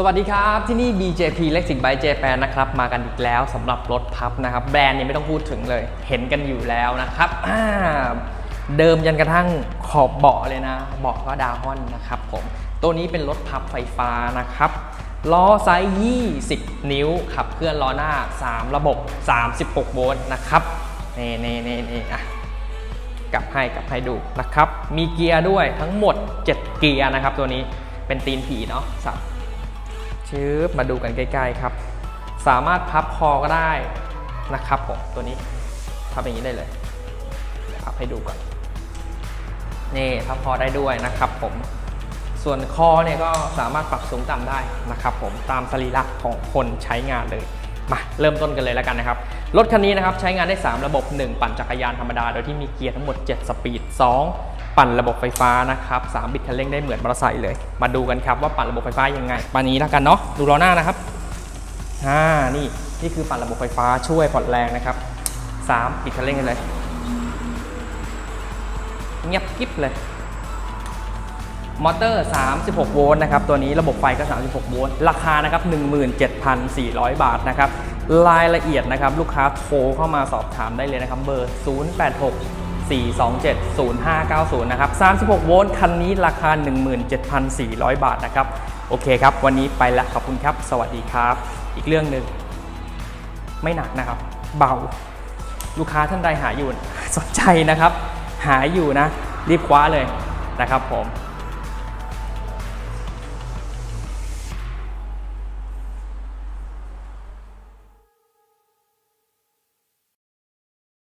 สวัสดีครับ ที่นี่ BJP เล็กสิกไบเจแปนะครับ มากันอีกแล้วสำหรับรถพับนะครับ แบรนด์นี้ไม่ต้องพูดถึงเลย เห็นกันอยู่แล้วนะครับเดิมยันกระทั่งขอบเบาะเลยนะ เบาะก็ดาฮอนนะครับผม ตัวนี้เป็นรถพับไฟฟ้านะครับล้อไซส์ 20 นิ้ว ขับเคลื่อนล้อหน้า 3 ระบบ 36 โวลต์นะครับนี่นี่นี่นี่อะกลับให้กลับให้ดูนะครับ มีเกียร์ด้วยทั้งหมด 7 เกียร์นะครับ ตัวนี้เป็นตีนผีเนาะสับ ชืบมาดูกันใกล้ๆครับ สามารถพับคอก็ได้นะครับผมตัวนี้พับอย่างนี้ได้เลยเดี๋ยวพับให้ดูก่อนนี่พับคอได้ด้วยนะครับผมส่วนคอเนี่ยก็สามารถปรับสูงต่ำได้นะครับผมตามสรีระของคนใช้งานเลยมาเริ่มต้นกันเลยแล้วกันนะครับ รถคันนี้นะครับใช้งานได้ 3 ระบบ 1 ปั่นจักรยานธรรมดา โดยที่มีเกียร์ทั้งหมด 7 สปีด 2 ปั่นระบบไฟฟ้านะครับ3บิดคันเร่งได้เหมือนมอเตอร์ไซค์เลย มาดูกันครับว่าปั่นระบบไฟฟ้ายังไงปานนี้แล้วกันเนาะดูล้อหน้านะครับอ่านี่นี่คือปั่นระบบไฟฟ้าช่วยผ่อนแรงนะครับ3บิดคันเร่งเลยเงียบกิ๊บเลยมอเตอร์ 36 โวลต์นะครับ ตัวนี้ระบบไฟก็ 36 โวลต์ ราคานะครับ 17,400 บาทนะครับ รายละเอียดนะครับ ลูกค้าโทรเข้ามาสอบถามได้เลยนะครับ เบอร์ 086 427 0590 นะครับ 36 โวลต์ คันนี้ราคา 17,400 บาทนะครับ โอเคครับ วันนี้ไปแล้วขอบคุณครับ สวัสดีครับ อีกเรื่องหนึ่งไม่หนักนะครับ เบา ลูกค้าท่านใดหาอยู่สนใจนะครับ หาอยู่นะ รีบคว้าเลยนะครับผม